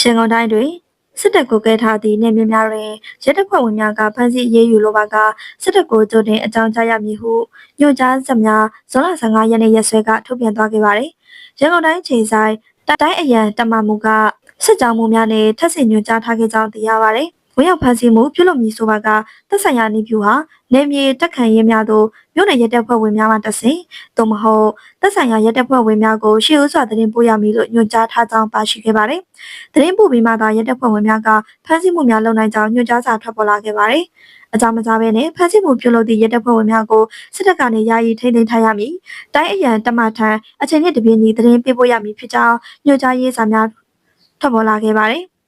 ရှင်းကုန်တိုင်းတွင်စစ်တပ်ကိုကဲထားသည့်နေမြေများတွင်ရဲတပ်ဖွဲ့ဝင်များကဖမ်းဆီးအရေးယူလိုပါကစစ်တပ်ကိုကြိုတင်အကြောင်းကြားရမည်ဟုညွှန်ကြားချက်များဇွန်လ15ရက်နေ့ရက်စွဲကထုတ်ပြန်သွားခဲ့ပါသည်။ရန်ကုန်တိုင်းချိန်ဆိုင်တိုင်းအရန်တမမှုကစစ်ကြောမှုများနဲ့ထပ်ဆင့်ညွှန်ကြားထားခဲ့ကြောင်းသိရပါသည်။ ဝင်ရောက်ဖမ်းဆီးမှုပြုလုပ်မည်ဆိုပါကသက်ဆိုင်ရာနေပြူဟာနေမြေတက်ခံရေးများသို့မြို့နယ်ရဲတပ်ဖွဲ့ဝင်များမှတဆင့်သို့မဟုတ်သက်ဆိုင်ရာရဲတပ်ဖွဲ့ဝင်များကိုရှေ့ဦးစွာသတင်းပို့ရမည်လို့ညွှန်ကြားထားကြောင်းပါရှိခဲ့ပါတယ်။သတင်းပို့ပြီးမှသာရဲတပ်ဖွဲ့ဝင်များကဖမ်းဆီးမှုများလုပ်နိုင်ကြောင်းညွှန်ကြားစာထွက်ပေါ်လာခဲ့ပါတယ်။အကြောင်းမကြားဘဲနဲ့ဖမ်းဆီးမှုပြုလုပ်သည့်ရဲတပ်ဖွဲ့ဝင်များကိုစစ်တပ်ကနေယာယီထိန်းသိမ်းထားရမည်။တိုင်းအရန်တမထံအချိန်နဲ့တပြေးညီသတင်းပေးပို့ရမည်ဖြစ်ကြောင်းညွှန်ကြားရေးစာများထွက်ပေါ်လာခဲ့ပါတယ်။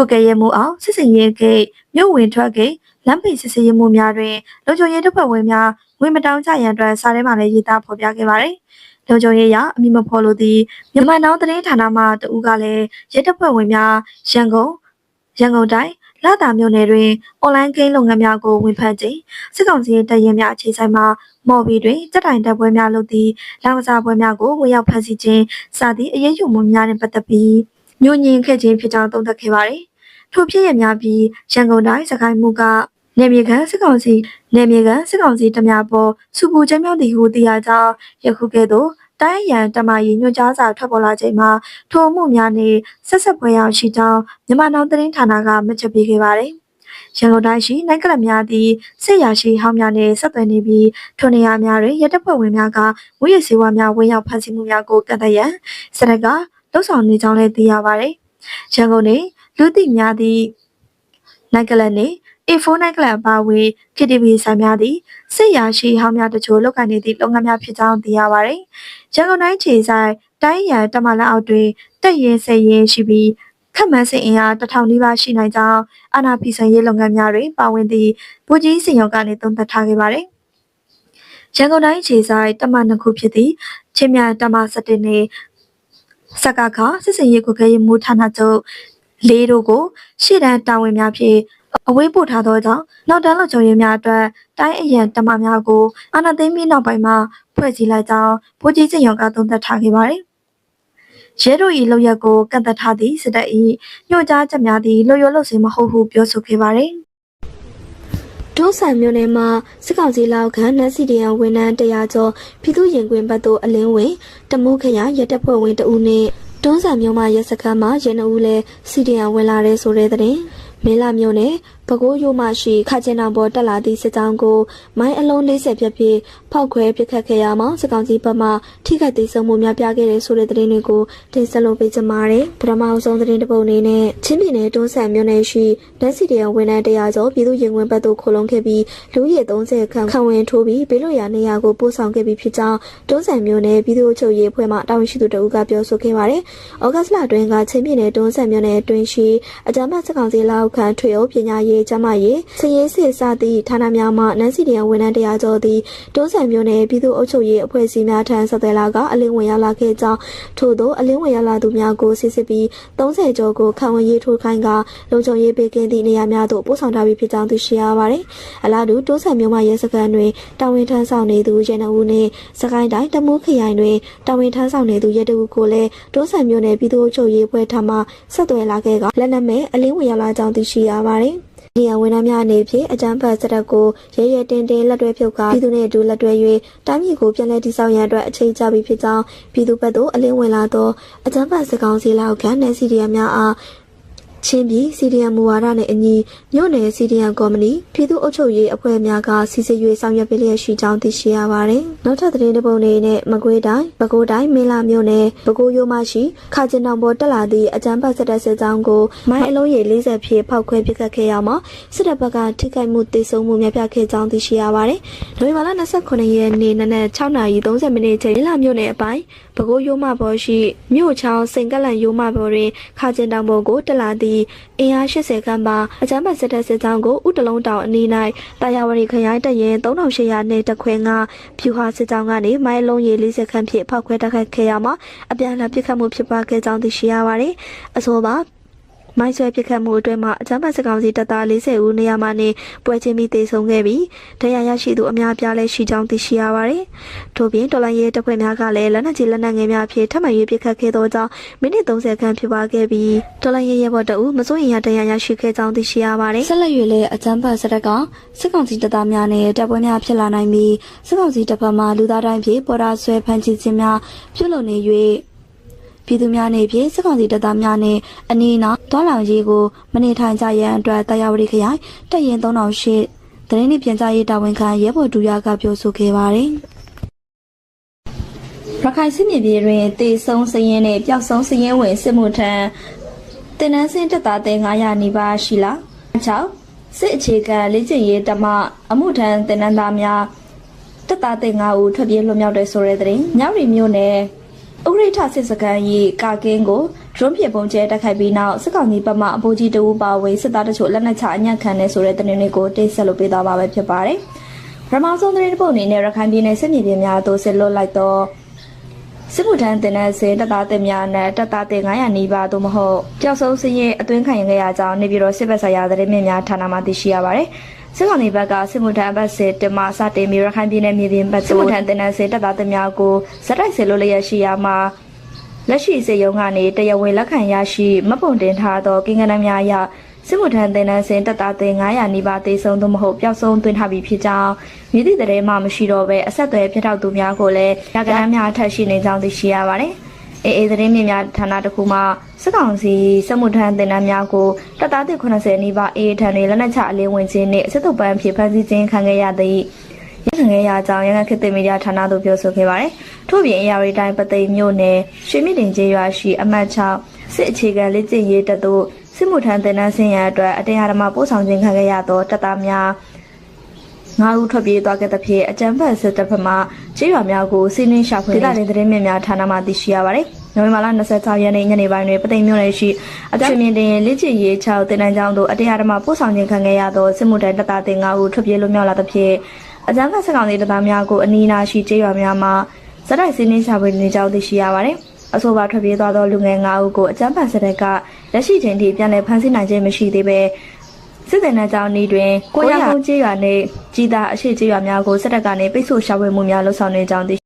ကိုကဲရဲမှုအောင်စစ်စင်ရဲဂိတ်မြို့ဝင်ထွက်ဂိတ်လမ်းပိတ်စစ်ဆေးရေးမှုများတွင်လုံခြုံရေးတပ်ဖွဲ့ဝင်များငွေမတောင်းကြရန်အတွက်စာထဲမှာလည်းရေးသားဖော်ပြခဲ့ပါတယ်။လုံခြုံရေးရအမိမဖော်လို့သည့်မြန်မာနောင်သတင်းဌာနမှတဦးကလည်းရဲတပ်ဖွဲ့ဝင်များရန်ကုန်ရန်ကုန်တိုင်းလာတာမြို့နယ်တွင်အွန်လိုင်းဂိမ်းလုပ်ငန်းများကိုဝင်ဖန်ခြင်းစစ်ကောင်စီတပ်ရင်များအခြေဆိုင်မှာမော်ဘီတွင်တက်တိုင်တပ်ပွဲများလုပ်သည့်လောင်ကစားပွဲများကိုဝင်ရောက်ဖန်ဆီးခြင်းစသည့်အရေးယူမှုများနှင့်ပတ်သက်ပြီးညှို့ညင်ခဲ့ခြင်းဖြစ်ကြောင်းသုံးသပ်ခဲ့ပါသည်။ ထို့ဖြစ်ရများပြီးရန်ကုန်တိုင်းစကိုင်းမှုကနေမြေခံစစ်ကောင်စီနေမြေခံစစ်ကောင်စီတများပေါ်စုပူကျင်းမြောင်းသည်ဟုသိရကြောင်းယခုကဲ့သို့တိုင်းရန်တမရီညွှန်ကြားစာထွက်ပေါ်လာချိန်မှာထိုမှုများနှင့်ဆက်ဆက်ပွဲရရှိကြောင်းမြန်မာနောင်သတင်းဌာနကမှတ်ချက်ပေးခဲ့ပါတယ်။ရန်ကုန်တိုင်းရှိနိုင်ကလပ်များသည့်စစ်ရာရှိဟောင်းများနှင့်ဆက်သွယ်နေပြီးထိုနေရာများတွင်ရဲတပ်ဖွဲ့ဝင်များကဝိရစီဝါများဝင်ရောက်ဖမ်းဆီးမှုများကိုကန့်သတ်ရန်စရကလှုပ်ဆောင်နေကြောင်းလည်းသိရပါတယ်။ရန်ကုန်တွင် လူသိများသည့်နိုင်ကလပ်နှင့် A4 နိုင်ကလပ်အပါအဝင် KTV ဆိုင်များသည့်စစ်ရာရှိဟောင်းများတချို့လုပ်ကိုင်နေသည့်လုပ်ငန်းများဖြစ်ကြောင်းသိရပါတယ်။ရန်ကုန်တိုင်းခြေဆိုင်တိုင်းရန်တမလအောက်တွင်တက်ရင်ဆယ်ရင်ရှိပြီးခက်မှန်းစင်အင်အားတစ်ထောင်နီးပါးရှိနိုင်ကြောင်းအာနာဖီဆိုင်ရေးလုပ်ငန်းများတွင်ပါဝင်သည့်ဗိုလ်ကြီးစင်ရောကနေသုံးသပ်ထားခဲ့ပါတယ်။ရန်ကုန်တိုင်းခြေဆိုင်တမနှစ်ခုဖြစ်သည့်ချင်းမြတမ17နှင့်စကခစစ်စင်ရေးကုခဲရေးမူဌာနချုပ် လေးတို့ကိုရှေ့တန်းတာဝန်များဖြင့်အဝေးပို့ထားသောကြောင့်နောက်တန်းလုံခြုံရေးများအတွက်တိုင်းအရန်တမများကိုအာဏာသိမ်းပြီးနောက်ပိုင်းမှာဖွဲ့စည်းလိုက်ကြောင်းဗိုလ်ကြီးစင်ရောကသုံးသပ်ထားခဲ့ပါတယ်။ရဲတို့၏လောက်ရက်ကိုကန့်သက်ထားသည့်စစ်တပ်၏ညွှန်ကြားချက်များသည်လွတ်ရွလို့စင်မဟုတ်ဟုပြောဆိုခဲ့ပါတယ်။ဒုဆန်မြို့နယ်မှာစစ်ကောင်စီလောက်ခံနက်စီဒီယန်ဝန်ထမ်း100ကျော်ပြည်သူရင်ခွင်ဘတ်သို့အလင်းဝင်တမုခရရတပ်ဖွဲ့ဝင်တဦးနဲ့ တွန်းဆန်မြို့မှာရက်စခန်းမှာရန်အဦးလဲစီဒီယန်ဝင်လာတဲ့ဆိုတဲ့တဲ့မဲလာမြို့နယ် ပဲခူးရိုးမှရှိခချင်းတောင်ပေါ်တက်လာသည့်စစ်ကြောင်းကိုမိုင်းအလုံး40ပြည့်ပြည့်ဖောက်ခွဲပစ်ခတ်ခဲ့ရမှာစစ်ကောင်စီဘက်မှထိခိုက်ဒေဆုံးမှုများပြားခဲ့တဲ့ဆိုတဲ့သတင်းတွေကိုတင်ဆက်လို့ပေးကြပါရစေပထမအဆုံးသတင်းတစ်ပုဒ်အနေနဲ့ချင်းပြည်နယ်တွန်းဆန်မြို့နယ်ရှိနက်စီဒီယန်ဝန်ထမ်း100ကျော်ပြည်သူရင်ခွင်ဘတ်သို့ခိုလုံခဲ့ပြီးလူရည်30ခန့်ခံဝင်ထိုးပြီးဘေးလွတ်ရာနေရာကိုပို့ဆောင်ခဲ့ပြီးဖြစ်ကြောင်းတွန်းဆန်မြို့နယ်ပြည်သူ့အုပ်ချုပ်ရေးအဖွဲ့မှတာဝန်ရှိသူတဦးကပြောဆိုခဲ့ပါတယ်။ဩဂတ်စ်လအတွင်းကချင်းပြည်နယ်တွန်းဆန်မြို့နယ်အတွင်းရှိအကြမ်းဖက်စစ်ကောင်စီလက်အောက်ခံထွေအုပ်ပညာရေးကျန်းမာရေးစည်ရေးစစ်စသည့်ဌာနများမှနန်းစီဒီယန်ဝန်ထမ်းတရားကျော်သည့်တွန်းဆန်မြို့နယ်ပြည်သူ့အုပ်ချုပ်ရေးအဖွဲ့အစည်းများထံဆက်သွယ်လာကအလင်းဝင်ရောက်လာခဲ့ကြောင်းထို့သောအလင်းဝင်ရောက်လာသူများကိုစစ်စစ်ပြီး30ကျော်ကိုခံဝန်ရေးထိုးခိုင်းကလုံခြုံရေးပေးကင်းသည့်နေရာများသို့ပို့ဆောင်ထားပြီးဖြစ်ကြောင်းသိရှိရပါတယ်။အလားတူတွန်းဆန်မြို့မှရဲစခန်းတွင်တာဝန်ထမ်းဆောင်နေသူရဲနှဦးနှင့်စကိုင်းတိုင်းတမူးခရိုင်တွင်တာဝန်ထမ်းဆောင်နေသူရဲတဦးကိုလည်းတွန်းဆန်မြို့နယ်ပြည်သူ့အုပ်ချုပ်ရေးအဖွဲ့ထံမှဆက်သွယ်လာခဲ့ကလက်နက်မဲ့အလင်းဝင်ရောက်လာကြောင်းသိရှိရပါတယ်။ နေရဝန်ထမ်းများအနေဖြင့်အကြမ်းဖက်စစ်တပ်ကိုရဲရဲတင်တင်လက်တွဲဖြုတ်ကာပြည်သူနှင့်အတူလက်တွဲ၍တိုင်းပြည်ကိုပြန်လည်တည်ဆောက်ရန်အတွက်အချိန်ကြာပြီဖြစ်ကြောင်းပြည်သူဘက်သို့အလင်းဝင်လာသောအကြမ်းဖက်စစ်ကောင်စီလက်အောက်ခံနယ်စီဒီယမ်များအား ချင်းပြည်စီဒီယမ်မူဝါဒနှင့်အညီမြို့နယ်စီဒီယမ်ကော်မတီပြည်သူ့အုပ်ချုပ်ရေးအဖွဲ့များကစီစစ်၍ဆောင်ရွက်ပေးလျက်ရှိကြောင်းသိရှိရပါတယ်။နောက်ထပ်သတင်းတစ်ပုဒ်အနေနဲ့မကွေးတိုင်းပဲခူးတိုင်းမင်းလာမြို့နယ်ပဲခူးရိုးမရှိခါကျင်တောင်ပေါ်တက်လာသည့်အကြမ်းဖက်စစ်တပ်စစ်ကြောင်းကိုမိုင်းအလုံးရေ40ဖြည့်ဖောက်ခွဲပစ်ခတ်ခဲ့ရမှာစစ်တပ်ဘက်ကထိခိုက်မှုတေဆုံးမှုများပြခဲ့ကြောင်းသိရှိရပါတယ်။နိုဝင်ဘာလ29ရက်နေ့နနက်6:30မိနစ်ချိန်မင်းလာမြို့နယ်အပိုင်းပဲခူးရိုးမပေါ်ရှိမြို့ချောင်းစိန်ကလန်ရိုးမပေါ်တွင်ခါကျင်တောင်ပေါ်ကိုတက်လာသည့်အင်အား80ခန်းပါအကြမ်းဖက်စစ်တပ်စစ်ကြောင်းကိုဥတလုံးတောင်အနီး၌တာယာဝတီခရိုင်တရင်3800နဲ့တခွဲငါဖြူဟာစစ်ကြောင်းကနေမိုင်းလုံးရေ40ခန်းဖြင့်ဖောက်ခွဲတိုက်ခိုက်ခဲ့ရမှာအပြန်အလှန်ပစ်ခတ်မှုဖြစ်ပွားခဲ့ကြောင်းသိရှိရပါတယ်။အဆိုပါ မိုင်းဆွဲပစ်ခတ်မှုအတွင်းမှာအကြမ်းဖက်စစ်ကောင်စီတပ်သား40ဦးနေရာမှာနေပွဲချင်းပြီးတေဆုံးခဲ့ပြီးတရားရရှိသူအများအပြားလည်းရှိကြောင်းသိရှိရပါတယ်။ထို့ပြင်တော်လိုင်းရဲတပ်ဖွဲ့များကလည်းလက်နက်ကြီးလက်နက်ငယ်များအဖြစ်ထပ်မံ၍ပစ်ခတ်ခဲ့သောကြောင့်မိနစ်30ခန့်ဖြစ်ပွားခဲ့ပြီးတော်လိုင်းရဲရဲဘော်တအုပ်မစိုးရင်ရတရားရရှိခဲ့ကြောင်းသိရှိရပါတယ်။ဆက်လက်၍လည်းအကြမ်းဖက်စစ်တပ်ကစစ်ကောင်စီတပ်သားများနဲ့တပ်ပွဲများဖြစ်လာနိုင်ပြီးစစ်ကောင်စီတပ်ဖက်မှလူသားတိုင်းဖြင့်ပေါ်တာဆွဲဖမ်းဆီးခြင်းများပြုလုပ်နေ၍ ပြည်သူများနေဖြင့်စစ်ကောင်စီတပ်သားများနဲ့အနီးအနားတွားလောင်ရေးကိုမနေထိုင်ကြရန်အတွက်တရားဝတီခရိုင်တပ်ရင်3000ရှိတရင်နှင့်ပြန်ကြားရေးတာဝန်ခံရဲဘော်ဒူရကပြောဆိုခဲ့ပါတယ်ရခိုင်စစ်မြေပြည်တွင်တေဆုံးစရင်နဲ့ပျောက်ဆုံးစရင်ဝင်စစ်မှုထမ်းတင်နန်းစင်းတပ်သားတဲ့900နီးပါးရှိလား6စစ်အခြေခံလေ့ကျင့်ရေးတမအမှုထမ်းတင်နန်းသားများတပ်သားတဲ့9ဦးထွက်ပြေးလွတ်မြောက်တဲ့ဆိုတဲ့တဲ့ညောင်ရီမြို့နယ် ဥရိထစစ်စခန်း၏ကာကင်းကိုဒရုန်းဖြင့်ပုံကျဲတိုက်ခိုက်ပြီးနောက်စစ်ကောင်စီဘက်မှအဖိုးကြီးတအူပါဝေစစ်သားတချို့လက်နက်ချအညံ့ခံနေဆိုတဲ့တဲ့နေ့ကိုတိတ်ဆက်လုပ်ပေးသွားပါပဲဖြစ်ပါတယ်ပထမဆုံးသတင်းတစ်ပုဒ်အနေနဲ့ရခိုင်ပြည်နယ်စစ်မြေပြင်များသို့ဆက်လွတ်လိုက်တော့စစ်မှုထမ်းတင်တဲ့စင်တပ်သားတင်များနဲ့တပ်သားတင်900နီးပါးသို့မဟုတ်ပျောက်ဆုံးစင်းရဲ့အတွင်းခံရင်ခဲ့ရကြောင်းနေပြည်တော်စစ်ဘက်ဆိုင်ရာသတင်းမြင့်များဌာနမှသိရှိရပါတယ်။ စစ်ကောင်စီဘက်ကစစ်မှုထမ်းဘက်စစ်တင်မှစတင်ပြီးရခိုင်ပြည်နယ်မြေပြင်ဘက်စစ်မှုထမ်းတင်တဲ့စင်တပ်သားတင်များကိုဇက်တိုက်ဆင်လို့လျက်ရှိရာမှာလက်ရှိစေယုံကနေတရားဝင်လက်ခံရရှိမပုံတင်ထားသောကိန်းဂဏန်းများအရစစ်မှုထမ်းတင်တဲ့စင်တပ်သားတင်900နီးပါးသေဆုံးသို့မဟုတ်ပျောက်ဆုံးသွင်းထားပြီးဖြစ်ကြောင်းမြည်သည့်တည်းမှမရှိတော့ဘဲအဆက်အသွယ်ပြတ်တောက်သူများကိုလည်းရကဏန်းများထပ်ရှိနေကြောင်းသိရှိရပါတယ်။ အေးအေးသတင်းမြင့်များဌာနတစ်ခုမှစစ်ကောင်စီစစ်မှုထမ်းတင်တန်းများကိုတပ်သား190နီးပါးအေးထံတွေလက်နက်ချအလင်းဝင်ခြင်းနှင့်စစ်တုပ်ပန်းဖြစ်ဖမ်းဆီးခြင်းခံခဲ့ရသည့်ရခံခဲ့ရကြောင်းရန်ကုန်ခေတ်သစ်မီဒီယာဌာနသို့ပြောဆိုခဲ့ပါတယ်။ထို့ပြင်အရာရီတိုင်းပသိမ်မြို့နယ်ရွှေမြင့်တင်ကျေးရွာရှိအမှတ်6စစ်အခြေခံလက်ကျင့်ရေးတပ်သို့စစ်မှုထမ်းတင်တန်းဆင်းရန်အတွက်အတရားဓမ္မပို့ဆောင်ခြင်းခံခဲ့ရသောတပ်သားများငါးဦးထွက်ပြေးသွားခဲ့သဖြင့်အကြံဖက်စစ်တပ်ဖက်မှ ကျေးရွာများကိုစီးနှင်းရှာဖွေဒေသတွင်သတင်းမြင့်များဌာနမှသိရှိရပါတယ်။နိုဝင်ဘာလ26ရက်နေ့ညနေပိုင်းတွင်ပသိမ်မြို့နယ်ရှိအကြံမြင့်တင်လက်ချစ်ရေး6တင်နန်းကျောင်းသို့အတရားဓမ္မပို့ဆောင်ခြင်းခံခဲ့ရသောစစ်မှုထမ်းတပ်သားတင်9ဦးထွက်ပြေးလွတ်မြောက်လာသဖြင့်အကြံဖက်စစ်ကောင်စီတပ်သားများကိုအနီးအနားရှိကျေးရွာများမှဇက်တိုက်စီးနှင်းရှာဖွေနေကြောင်းသိရှိရပါတယ်။အဆိုပါထွက်ပြေးသွားသောလူငယ်9ဦးကိုအကြမ်းဖက်စစ်တပ်ကလက်ရှိချိန်ထိပြန်လည်ဖမ်းဆီးနိုင်ခြင်းမရှိသေးဘဲ စစ်တပ်နဲ့ကြောင်းဤတွင်ကိုရကုန်းကျေးရွာနှင့်ကြီးသာအရှိကျေးရွာများကိုစစ်တပ်ကနေပိတ်ဆို့ရှာဖွေမှုများလှုပ်ဆောင်နေကြောင်းသိ